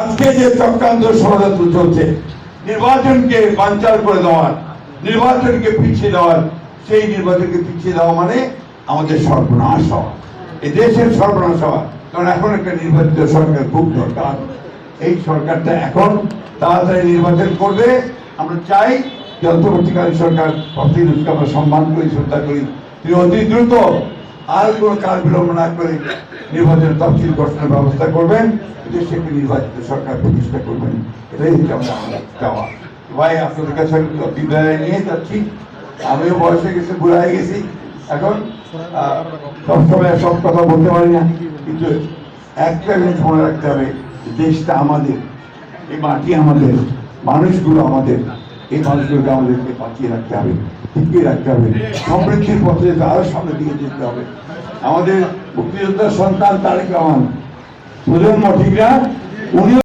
আজকে যে চক্রান্ত ষড়যন্ত্র চলছে, নির্বাচনকে বাঞ্চাল করে দেওয়ার, নির্বাচনকে পিছিয়ে দেওয়ার, সেই নির্বাচনকে পিছিয়ে দেওয়া মানে আমাদের সর্বনাশ হওয়া। এই দেশের সর্বনাশ হওয়া। কারণ এখন একটা নির্বাচিত সরকার খুব দরকার। এই সরকারটা এখন তাড়াতাড়ি নির্বাচন করবে। আমরা চাই যে অন্তর্বর্তীকালীন সরকার আমরা সম্মান করি, শ্রদ্ধা করি। তিনি অতি দ্রুত আর কোনো কাল বিলম্ব না করে নির্বাচনের তফসিল গঠনের ব্যবস্থা করবেন দেশে একটি নির্বাচিত সরকার প্রতিষ্ঠা করবেন। এটাই হচ্ছে আমাদের চাওয়া। ভাই, আপনাদের কাছে বিদায় নিয়ে যাচ্ছি। আমিও বয়স গেছে বুড়া হয়ে গেছি। এখন সবসময় সব কথা বলতে পারি না, কিন্তু একটা জিনিস মনে রাখতে হবে, দেশটা আমাদের, এই মাটি আমাদের, মানুষগুলো আমাদের। এই মানুষগুলোকে আমাদেরকে বাঁচিয়ে রাখতে হবে, টিকিয়ে রাখতে হবে সমৃদ্ধির পথে যেতে সামনে দিকে যেতে হবে। আমাদের মুক্তিযোদ্ধার সন্তান তারেক রহমান, প্রজন্ম ঠিক না? উনিও